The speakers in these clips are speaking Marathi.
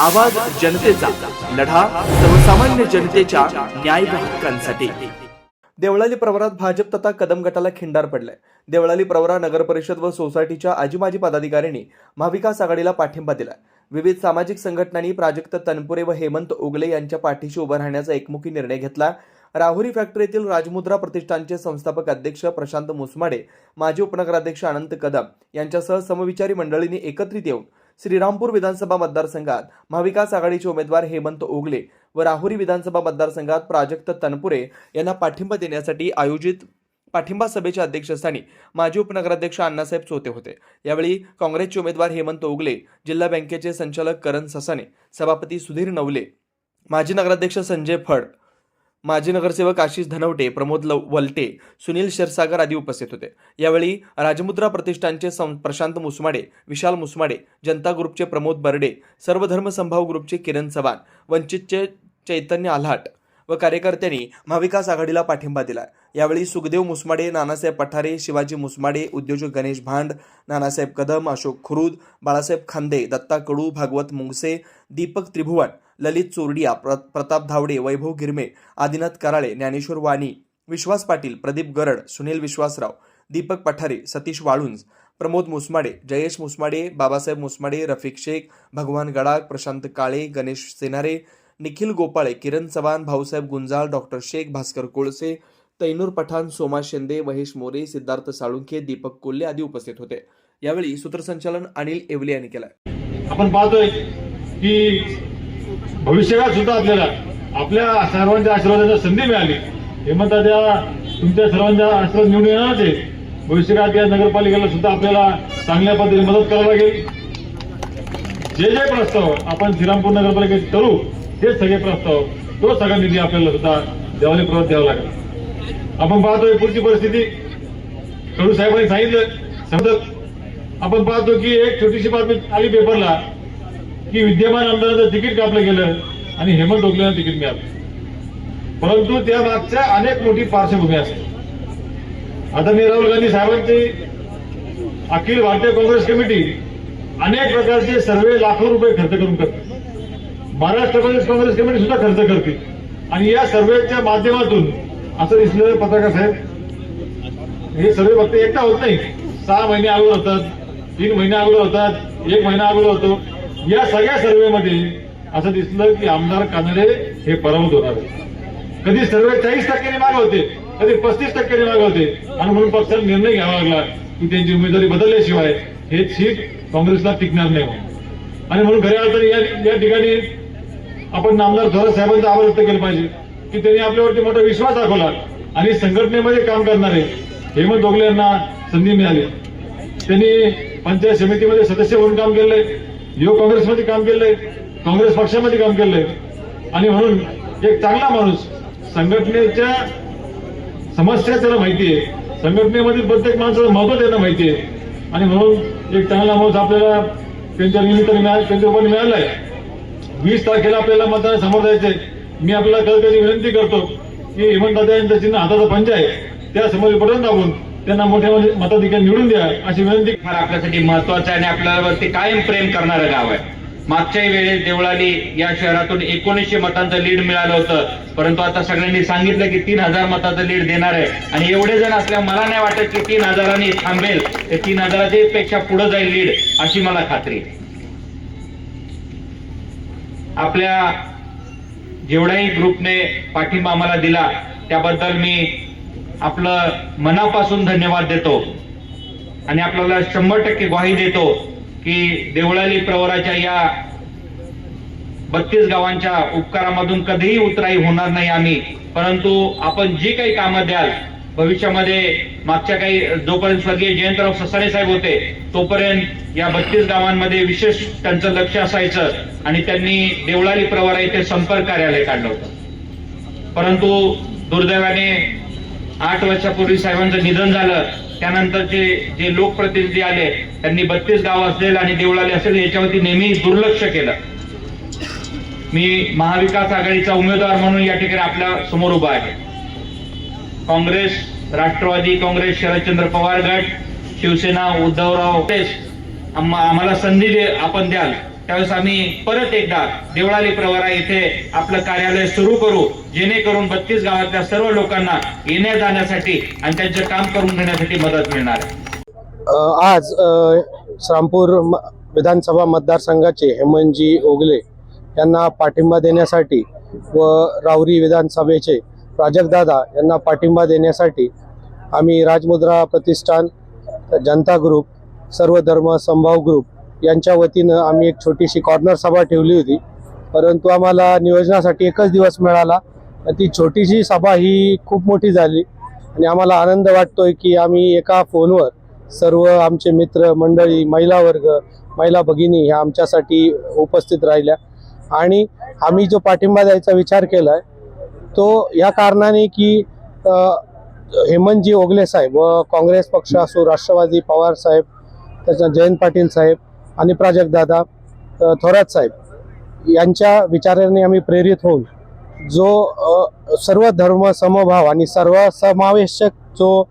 आवाज जनतेचा लढा सर्वसामान्य जनतेच्या न्याय हक्कांसाठी. देवळाली प्रवरात भाजप तथा कदम गटाला खिंडार पडलाय. देवळाली प्रवरा नगर परिषद व सोसायटीच्या आजी माजी पदाधिकाऱ्यांनी महाविकास आघाडीला पाठिंबा दिलाय. विविध सामाजिक संघटनांनी प्राजक्त तनपुरे व हेमंत ओगले यांच्या पाठीशी उभं राहण्याचा एकमुखी निर्णय घेतला. राहुरी फॅक्टरीतील राजमुद्रा प्रतिष्ठानचे संस्थापक अध्यक्ष प्रशांत मुसमाडे माजी उपनगराध्यक्ष अनंत कदम यांच्यासह समविचारी मंडळींनी एकत्रित येऊन श्रीरामपूर विधानसभा मतदारसंघात महाविकास आघाडीचे उमेदवार हेमंत ओगले व राहुरी विधानसभा मतदारसंघात प्राजक्त तनपुरे यांना पाठिंबा देण्यासाठी आयोजित पाठिंबा सभेच्या अध्यक्षस्थानी माजी उपनगराध्यक्ष अण्णासाहेब चोते होते. यावेळी काँग्रेसचे उमेदवार हेमंत ओगले जिल्हा बँकेचे संचालक करण ससाने सभापती सुधीर नवले माजी नगराध्यक्ष संजय फड माजी नगरसेवक आशिष धनवटे प्रमोद लव वलटे सुनील क्षीरसागर आदी उपस्थित होते. यावेळी राजमुद्रा प्रतिष्ठानचे सं प्रशांत मुसमाडे विशाल मुसमाडे जनता ग्रुपचे प्रमोद बर्डे सर्वधर्म संभाव ग्रुपचे किरण चव्हाण वंचितचे चैतन्य आल्हाट व कार्यकर्त्यांनी महाविकास आघाडीला पाठिंबा दिला. यावेळी सुखदेव मुसमाडे नानासाहेब पठारे शिवाजी मुसमाडे उद्योजक गणेश भांड नानासाहेब कदम अशोक खुरुद बाळासाहेब खांदे दत्ता कडू भागवत मुंगसे दीपक त्रिभुवन ललित चोरडिया प्र प्रताप धावडे वैभव गिरमे आदिनाथ कराळे ज्ञानेश्वर वाणी विश्वास पाटील प्रदीप गरड सुनील विश्वासराव दीपक पठारे सतीश वाळुंज प्रमोद मुसमाडे जयेश मुसमाडे बाबासाहेब मुसमाडे रफिक शेख भगवान गडाख प्रशांत काळे गणेश सेनारे निखिल गोपाळे किरण चव्हाण भाऊसाहेब गुंजाळ डॉक्टर शेख भास्कर कोळसे तैनूर पठाण सोमा शिंदे महेश मोरे सिद्धार्थ साळुंखे दीपक कोल्हे आदी उपस्थित होते. यावेळी सूत्रसंचालन अनिल येवले यांनी केलं आपण पाहतोय की भविष्यकाळ सुद्धा आपल्याला आपल्या सर्वांच्या आशीर्वादाची संधी मिळाली. हेमंताच्या तुमच्या सर्वांच्या आशीर्वाद निवडून येणारच आहे भविष्यकाळात या नगरपालिकेला सुद्धा आपल्याला चांगल्या पद्धतीने मदत करावी लागेल. जे जे प्रस्ताव आपण श्रीरामपूर नगरपालिकेत करू ते सगळे प्रस्ताव तो सगळा निधी आपल्याला सुद्धा देवाला प्रवास द्यावा लागेल. आपण पाहतोय पुढची परिस्थिती. कडू साहेबांनी सांगितलं समजत आपण पाहतो की एक छोटीशी बातमी आली पेपरला की विद्यमान आमदारांचं तिकीट कापलं गेलं आणि हेमंत ओकलेला तिकीट मिळालं. परंतु त्या मागच्या अनेक मोठी पार्श्वभूमी असते. आता मी राहुल गांधी साहेबांची अखिल भारतीय काँग्रेस कमिटी अनेक प्रकारचे सर्वे लाखो रुपये खर्च करून करते. महाराष्ट्र प्रदेश काँग्रेस कमिटी सुद्धा खर्च करते. आणि या सर्वेच्या माध्यमातून असं दिसलेलं पत्रकार साहेब हे सर्वे फक्त एकटा होत नाही. सहा महिने अगोदर होतात तीन महिने अगोदर होतात एक महिना अगोदर होतो. या सगळ्या सर्वेमध्ये असं दिसलं की आमदार कानडे हे पराभूत होणार कधी सर्वे चाळीस टक्क्यांनी मागे होते कधी पस्तीस टक्क्यांनी मागे होते. आणि म्हणून पक्षाला निर्णय घ्यावा लागला की त्यांची उमेदवारी बदलल्याशिवाय हे सीट काँग्रेसला टिकणार नाही आणि म्हणून खऱ्या अर्थाने या या ठिकाणी आपण नामदार थोरात साहेबांचा आभार व्यक्त केला पाहिजे की त्यांनी आपल्यावरती मोठा विश्वास दाखवला आणि संघटनेमध्ये काम करणारे हेमंत दोगले यांना संधी मिळाली. त्यांनी पंचायत समितीमध्ये सदस्य म्हणून काम केलंय. युवक काँग्रेसमध्ये काम केलंय काँग्रेस पक्षामध्ये काम केलंय. आणि म्हणून एक चांगला माणूस संघटनेच्या समस्या त्याला माहिती आहे संघटनेमधील प्रत्येक माणसाचं महत्त्व त्यांना माहिती आहे आणि म्हणून एक चांगला माणूस आपल्याला त्यांच्या निमित्ताने मिळाला त्यांच्या रूपाने मिळालाय. वीस तारखेला आपल्याला मतदान समोर जायचंय. मी आपल्याला कधी विनंती करतो की हेमंत दादा यांचं चिन्ह हाताचा पंच आहे. त्या समोर बटन दाबून त्यांना मोठ्या म्हणजे मताधिकार निवडून द्या अशी विनंती. फार आपल्यासाठी महत्वाचं आहे आणि आपल्यावरती कायम प्रेम करणारं गाव आहे. मागच्याही वेळेस देवळाली या शहरातून एकोणीसशे मतांचं लीड मिळालं होतं. परंतु आता सगळ्यांनी सांगितलं की तीन हजार मताचं लीड देणार आहे. आणि एवढे जण असल्या मला नाही वाटत की तीन हजारांनी थांबेल. ते तीन हजाराच्या पेक्षा पुढे जाईल लीड अशी मला खात्री आपल्या जेवढ्याही ग्रुपने पाठिंबा आम्हाला दिला त्याबद्दल मी आपलं मनापासून धन्यवाद देतो. आणि आपल्याला शंभर टक्के ग्वाही देतो की देवळाली प्रवराच्या या बत्तीस गावांच्या उपकारामधून कधीही उतराई होणार नाही आम्ही. परंतु आपण जी काही कामं द्याल भविष्यामध्ये मागच्या काही जोपर्यंत स्वर्गीय जयंतराव ससाने साहेब होते तोपर्यंत या बत्तीस गावांमध्ये विशेष त्यांचं लक्ष असायचं आणि त्यांनी देवळाली प्रवरा येथे संपर्क कार्यालय काढलं होतं. परंतु दुर्दैवाने आठ वर्षापूर्वी साहेबांचं निधन झालं. त्यानंतरचे जे लोकप्रतिनिधी आले त्यांनी बत्तीस गाव असेल आणि देवळाले असेल याच्यावरती नेहमी दुर्लक्ष केलं. मी महाविकास आघाडीचा उमेदवार म्हणून या ठिकाणी आपल्यासमोर उभा आहे. काँग्रेस राष्ट्रवादी काँग्रेस शरदचंद्र पवार गट शिवसेना उद्धवराव आम्हाला संधी आपण द्याल. त्यावेळेस आम्ही परत एकदा देवळाली प्रवरा इथे आपलं कार्यालय सुरू करू. जेणेकरून बत्तीस गावातल्या सर्व लोकांना येण्या जाण्यासाठी आणि त्यांचं काम करून घेण्यासाठी मदत मिळणार आज श्रामपूर म- विधानसभा मतदारसंघाचे हेमंतजी ओगले यांना पाठिंबा देण्यासाठी व रावरी विधानसभेचे प्राजक्तदादा यांना पाठिंबा देण्यासाठी आम्ही राजमुद्रा प्रतिष्ठान जनता ग्रुप सर्व धर्म संभाव ग्रुप यांच्या वतीनं आम्ही एक छोटीशी कॉर्नर सभा ठेवली होती. परंतु आम्हाला नियोजनासाठी एकच दिवस मिळाला. ती छोटीशी सभा ही खूप मोठी झाली आणि आम्हाला आनंद वाटतोय की आम्ही एका फोनवर सर्व आमचे मित्र मंडळी महिला वर्ग महिला भगिनी ह्या आमच्यासाठी उपस्थित राहिल्या. आणि आम्ही जो पाठिंबा द्यायचा विचार केला आहे तो या कारणाने की हेमंतजी ओगले साहेब व काँग्रेस पक्ष असो राष्ट्रवादी पवार साहेब त्याच्या जयंत पाटील साहेब आणि प्राजक्तदादा थोरात साहेब यांच्या विचाराने आम्ही प्रेरित होऊन जो सर्व धर्म समभाव आणि सर्व समावेशक जो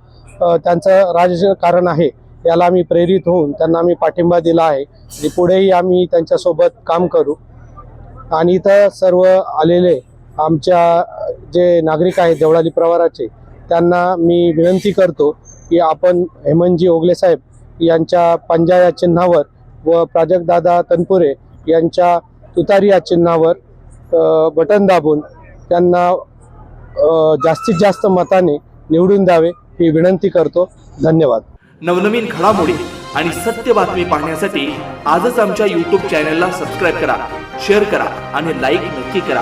त्यांचं राजकारण आहे याला आम्ही प्रेरित होऊन त्यांना आम्ही पाठिंबा दिला आहे आणि पुढेही आम्ही त्यांच्यासोबत काम करू. आणि इथं सर्व आलेले आमच्या जे नागरिक आहेत देवळाली प्रवाराचे त्यांना मी विनंती करतो की आपण हेमंतजी ओगले साहेब यांच्या पंजा या चिन्हावर व प्राजक्तदादा तनपुरे यांच्या तुतारी या चिन्हावर बटन दाबून त्यांना जास्तीत जास्त मताने निवडून द्यावे ही विनंती करतो. धन्यवाद. नवनवीन घडामोडी आणि सत्य बातमी पाहण्यासाठी आजच आमच्या यूट्यूब चॅनलला सबस्क्राईब करा शेअर करा आणि लाईक नक्की करा.